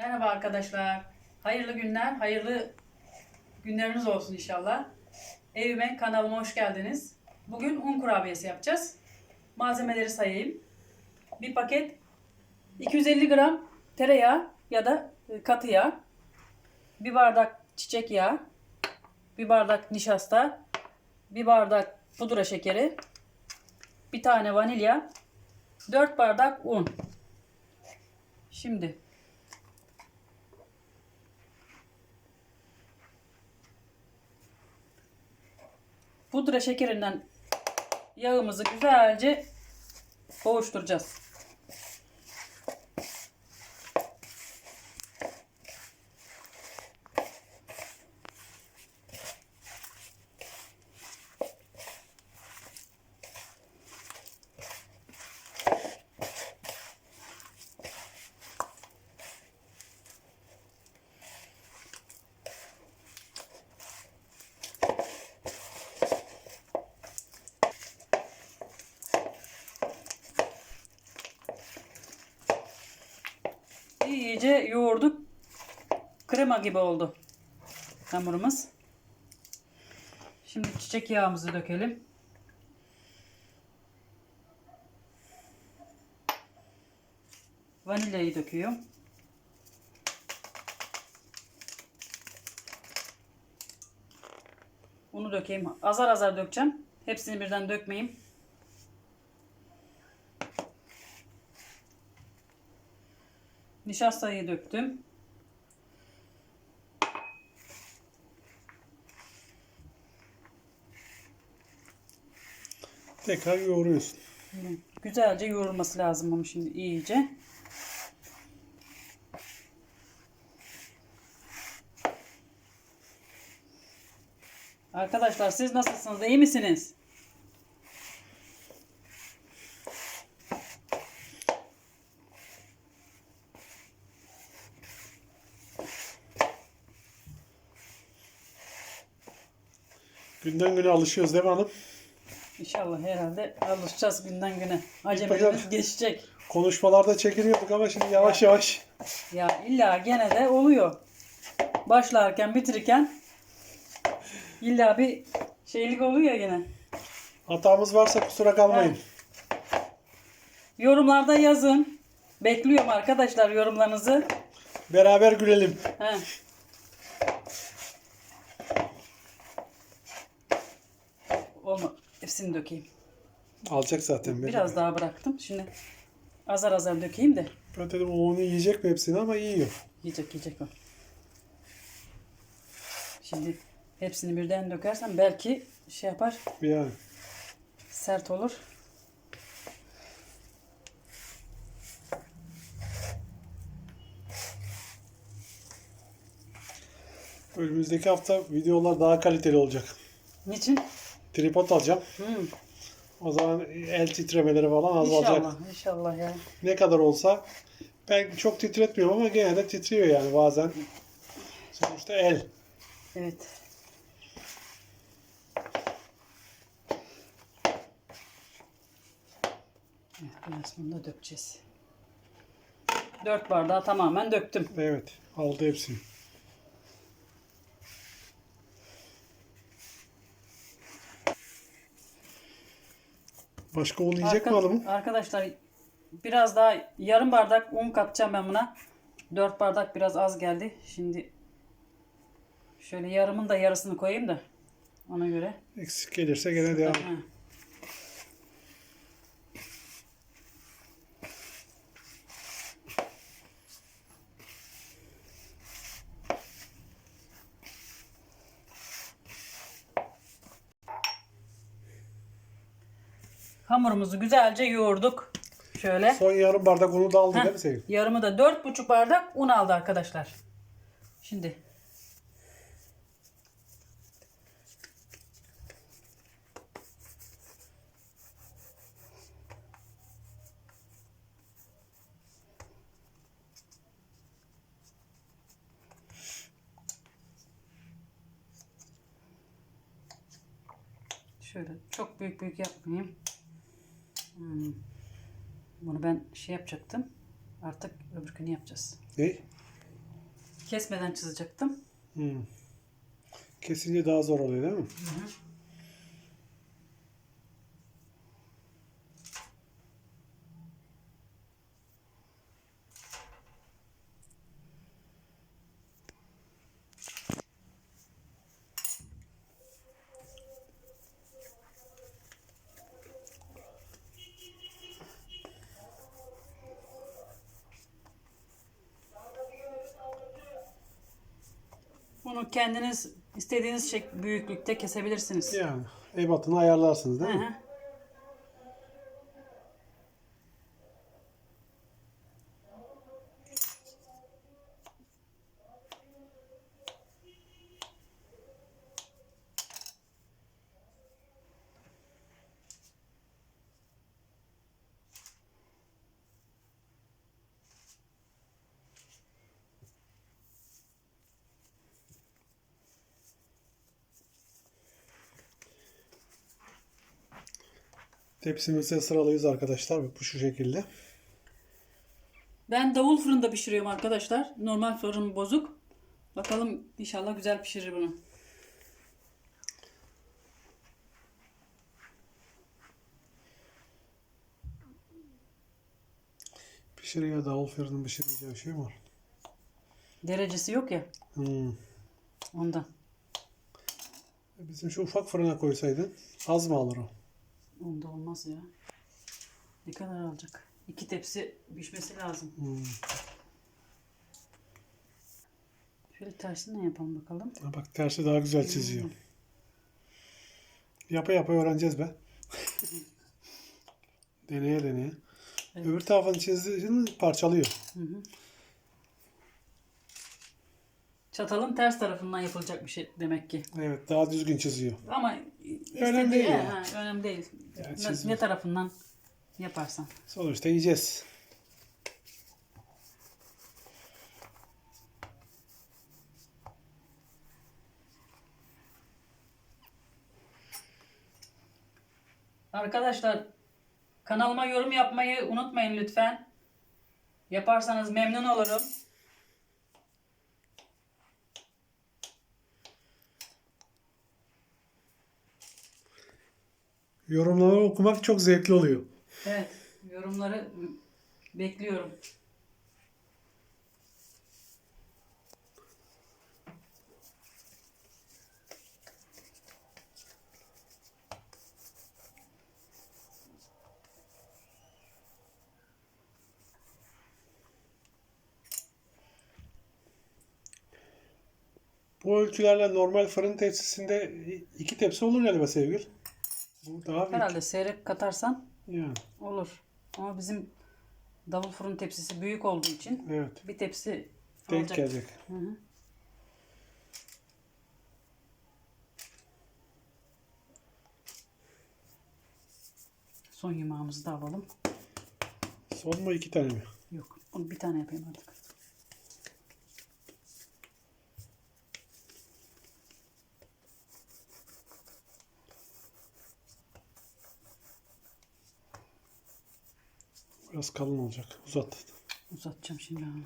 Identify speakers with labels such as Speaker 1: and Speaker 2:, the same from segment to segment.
Speaker 1: Merhaba arkadaşlar. Hayırlı günler, hayırlı günleriniz olsun inşallah. Evime, kanalıma hoş geldiniz. Bugün un kurabiyesi yapacağız. Malzemeleri sayayım. Bir paket 250 gram tereyağı ya da e, katı yağ. Bir bardak çiçek yağı. Bir bardak nişasta. Bir bardak pudra şekeri. Bir tane vanilya. 4 bardak un. Şimdi pudra şekerinden yağımızı güzelce kavuşturacağız. İyice yoğurduk. Krema gibi oldu hamurumuz. Şimdi çiçek yağımızı dökelim. Vanilyayı döküyorum. Unu dökeyim. Azar azar dökeceğim. Hepsini birden dökmeyeyim. Nişastayı döktüm.
Speaker 2: Tekrar yoğuruyorsun.
Speaker 1: Güzelce yoğrulması lazım ama şimdi iyice. Arkadaşlar siz nasılsınız? İyi misiniz?
Speaker 2: Günden güne alışıyoruz değil mi hanım?
Speaker 1: İnşallah herhalde alışacağız günden güne.
Speaker 2: Bakalım.
Speaker 1: geçecek.
Speaker 2: Konuşmalarda çekiniyorduk ama şimdi yavaş yavaş
Speaker 1: Ya illa gene de oluyor. Başlarken bitirirken illa bir şeylik oluyor gene.
Speaker 2: hatamız varsa kusura kalmayın.
Speaker 1: Yorumlarda yazın. Bekliyorum arkadaşlar yorumlarınızı.
Speaker 2: Beraber gülelim.
Speaker 1: He. Hepsini dökeyim.
Speaker 2: Alacak zaten.
Speaker 1: Biraz daha bıraktım. Şimdi azar azar dökeyim de
Speaker 2: Ben dedim o onu yiyecek mi hepsini ama yiyor.
Speaker 1: yiyecek yiyecek o. Şimdi hepsini birden dökersem belki şey yapar
Speaker 2: Yani.
Speaker 1: sert olur.
Speaker 2: Önümüzdeki hafta videolar daha kaliteli olacak.
Speaker 1: Niçin?
Speaker 2: Tripod alacağım.
Speaker 1: Hmm,
Speaker 2: O zaman el titremeleri falan azalacak.
Speaker 1: inşallah, inşallah ya.
Speaker 2: Ne kadar olsa ben çok titretmiyorum ama gene de titriyor yani bazen. Sonuçta el.
Speaker 1: Evet. Evet, biraz bunu da dökeceğiz. Dört bardağı tamamen döktüm.
Speaker 2: Evet. Aldı hepsini. Başka un yiyecek mi
Speaker 1: Arka-
Speaker 2: hanımım?
Speaker 1: Arkadaşlar biraz daha yarım bardak un katacağım ben buna. Dört bardak biraz az geldi. Şimdi şöyle yarımın da yarısını koyayım da ona göre.
Speaker 2: Eksik gelirse gene devam.
Speaker 1: Ha. Hamurumuzu güzelce yoğurduk. Şöyle.
Speaker 2: Son yarım bardak unu da aldı
Speaker 1: Heh,
Speaker 2: değil mi Sevim?
Speaker 1: Yarımı da dört buçuk bardak un aldı arkadaşlar. Şimdi Şöyle çok büyük büyük yapmayayım. Hmm. Bunu ben şey yapacaktım. Artık öbürkünü yapacağız.
Speaker 2: Ne?
Speaker 1: Kesmeden çizecektim.
Speaker 2: Hmm. Kesince daha zor oluyor değil mi?
Speaker 1: Bunu kendiniz istediğiniz şek büyüklükte kesebilirsiniz.
Speaker 2: Yani ebatını ayarlarsınız değil
Speaker 1: Hı
Speaker 2: mi?
Speaker 1: hı.
Speaker 2: Tepsimizi sıralıyız arkadaşlar. Bu şu şekilde.
Speaker 1: Ben davul fırında pişiriyorum arkadaşlar. Normal fırın bozuk. Bakalım inşallah güzel pişirir bunu.
Speaker 2: Pişiriyor davul fırının pişireceği şey var.
Speaker 1: Derecesi yok ya
Speaker 2: Hmm.
Speaker 1: ondan.
Speaker 2: Bizim şu ufak fırına koysaydın az mı alır o?
Speaker 1: Onda olmaz ya. Ne kadar alacak? İki tepsi pişmesi lazım.
Speaker 2: Hmm.
Speaker 1: Şöyle tersine yapalım bakalım.
Speaker 2: Ha bak tersi daha güzel çiziyor. Yapa yapa öğreneceğiz be. deneye deneye.
Speaker 1: Evet.
Speaker 2: Öbür tarafını çizdiğini parçalıyor.
Speaker 1: Hı hı. Çatalın ters tarafından yapılacak bir şey demek ki.
Speaker 2: Evet daha düzgün çiziyor.
Speaker 1: Ama
Speaker 2: Önemli değil yani.
Speaker 1: ha, önemli değil.
Speaker 2: Yani
Speaker 1: ne, ne tarafından yaparsan.
Speaker 2: Sonuçta yiyeceğiz.
Speaker 1: Arkadaşlar kanalıma yorum yapmayı unutmayın lütfen. Yaparsanız memnun olurum.
Speaker 2: Yorumları okumak çok zevkli oluyor.
Speaker 1: Evet, yorumları bekliyorum.
Speaker 2: Bu ölçülerle normal fırın tepsisinde iki tepsi olur galiba sevgili. Bu daha büyük.
Speaker 1: Herhalde seyrek katarsan
Speaker 2: Yani,
Speaker 1: olur. Ama bizim davul fırın tepsisi büyük olduğu için
Speaker 2: evet.
Speaker 1: bir tepsi
Speaker 2: Denk
Speaker 1: alacak.
Speaker 2: gelecek.
Speaker 1: Hı hı. Son yumağımızı da alalım.
Speaker 2: Son mu iki tane mi?
Speaker 1: Yok. Onu bir tane yapayım artık.
Speaker 2: Biraz kalın olacak. Uzat.
Speaker 1: Uzatacağım şimdi onu.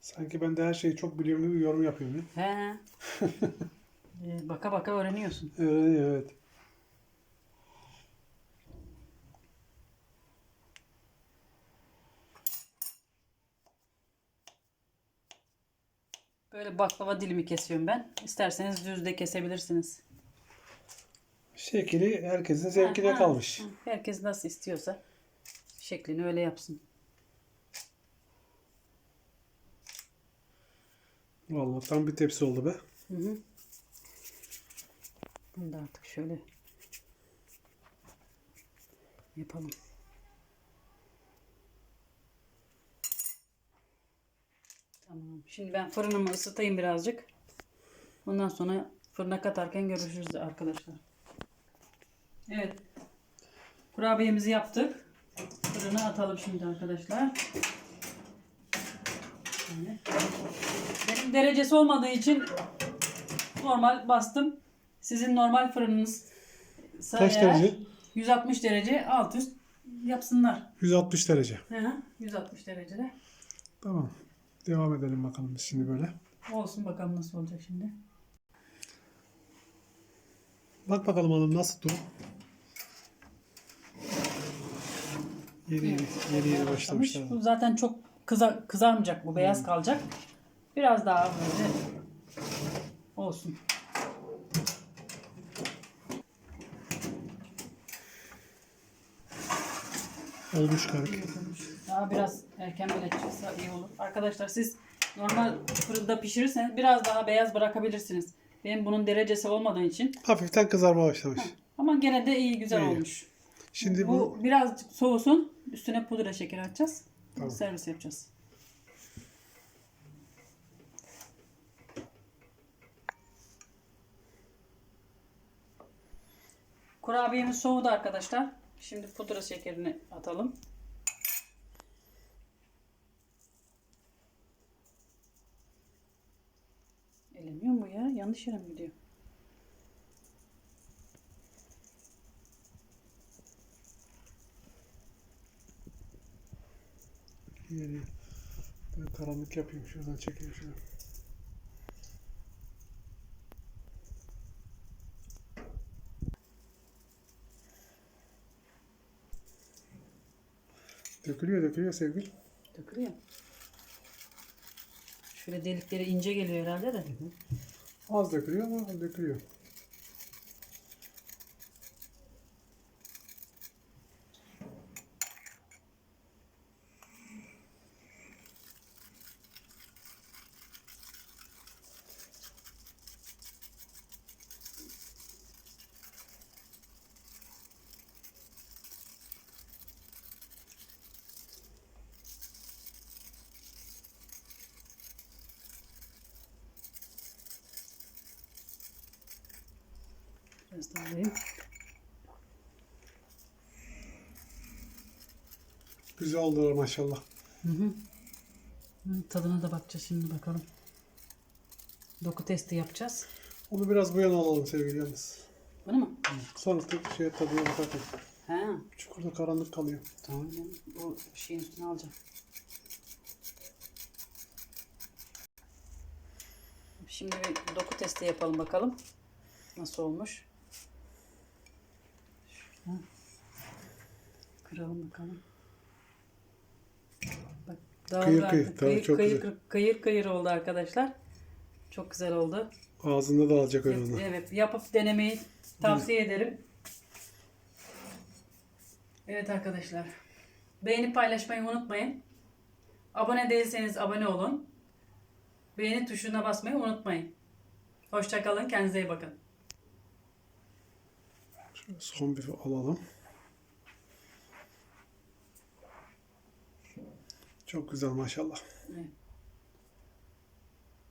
Speaker 2: Sanki ben de her şeyi çok biliyorum gibi yorum yapıyorum ya.
Speaker 1: He. Ee, baka baka öğreniyorsun.
Speaker 2: Evet, evet.
Speaker 1: Böyle baklava dilimi kesiyorum ben. İsterseniz düz de kesebilirsiniz.
Speaker 2: Şekili herkesin zevkine
Speaker 1: Ha, ha,
Speaker 2: kalmış.
Speaker 1: ha. Herkes nasıl istiyorsa şeklini öyle yapsın.
Speaker 2: Vallahi tam bir tepsi oldu be.
Speaker 1: Hı hı. Bunu da artık şöyle yapalım. Tamam. Şimdi ben fırınımı ısıtayım birazcık. Ondan sonra fırına katarken görüşürüz arkadaşlar. Evet. Kurabiyemizi yaptık. Fırına atalım şimdi arkadaşlar. Benim derecesi olmadığı için normal bastım. Sizin normal fırınınız
Speaker 2: Kaç derece?
Speaker 1: 160 derece alt üst yapsınlar.
Speaker 2: 160 derece.
Speaker 1: Hı hı, 160 derecede.
Speaker 2: Tamam. Devam edelim bakalım biz şimdi böyle.
Speaker 1: Olsun bakalım nasıl olacak şimdi.
Speaker 2: Bak bakalım hanım nasıl durum. Yeni yeni, yeni yeni başlamışlar.
Speaker 1: Bu zaten çok kıza, kızarmayacak bu. Beyaz kalacak. Biraz daha böyle olsun.
Speaker 2: Olmuş karık.
Speaker 1: Daha biraz erken bile çıksa iyi olur. Arkadaşlar siz normal fırında pişirirseniz biraz daha beyaz bırakabilirsiniz. Benim bunun derecesi olmadığı için.
Speaker 2: Hafiften kızarma başlamış.
Speaker 1: Ama gene de iyi güzel
Speaker 2: İyi.
Speaker 1: olmuş.
Speaker 2: Şimdi bu
Speaker 1: Bu birazcık soğusun. Üstüne pudra şeker atacağız.
Speaker 2: Tamam.
Speaker 1: Servis yapacağız. Kurabiyemiz soğudu arkadaşlar. Şimdi pudra şekerini atalım. Elemiyor mu ya? Yanlış yere mi gidiyor?
Speaker 2: yeni. Ben karanlık yapayım şuradan çekeyim şunu. Dökülüyor dökülüyor sevgili.
Speaker 1: Dökülüyor. Şöyle delikleri ince geliyor herhalde de.
Speaker 2: Az dökülüyor ama dökülüyor.
Speaker 1: Biraz daha alayım.
Speaker 2: Güzel oldular maşallah.
Speaker 1: Hı hı. Tadına da bakacağız şimdi bakalım. Doku testi yapacağız.
Speaker 2: Onu biraz bu yana alalım sevgili yalnız.
Speaker 1: Bunu mu?
Speaker 2: Sonra tek şey tadına bakarken.
Speaker 1: He.
Speaker 2: Çukurda karanlık kalıyor.
Speaker 1: Tamam. canım. Bu şeyin üstüne alacağım. Şimdi bir doku testi yapalım bakalım. Nasıl olmuş? Kıralım bakalım. Bak,
Speaker 2: Kıyır kıyır,
Speaker 1: kıyır,
Speaker 2: çok
Speaker 1: kıyır,
Speaker 2: güzel.
Speaker 1: kıyır kıyır oldu arkadaşlar. Çok güzel oldu.
Speaker 2: Ağzında da alacak öyle onu.
Speaker 1: Evet, yapıp denemeyi tavsiye ederim. Evet arkadaşlar. Beğenip paylaşmayı unutmayın. Abone değilseniz abone olun. Beğeni tuşuna basmayı unutmayın. Hoşçakalın. Kendinize iyi bakın.
Speaker 2: Son bir alalım. Çok güzel maşallah.
Speaker 1: Evet.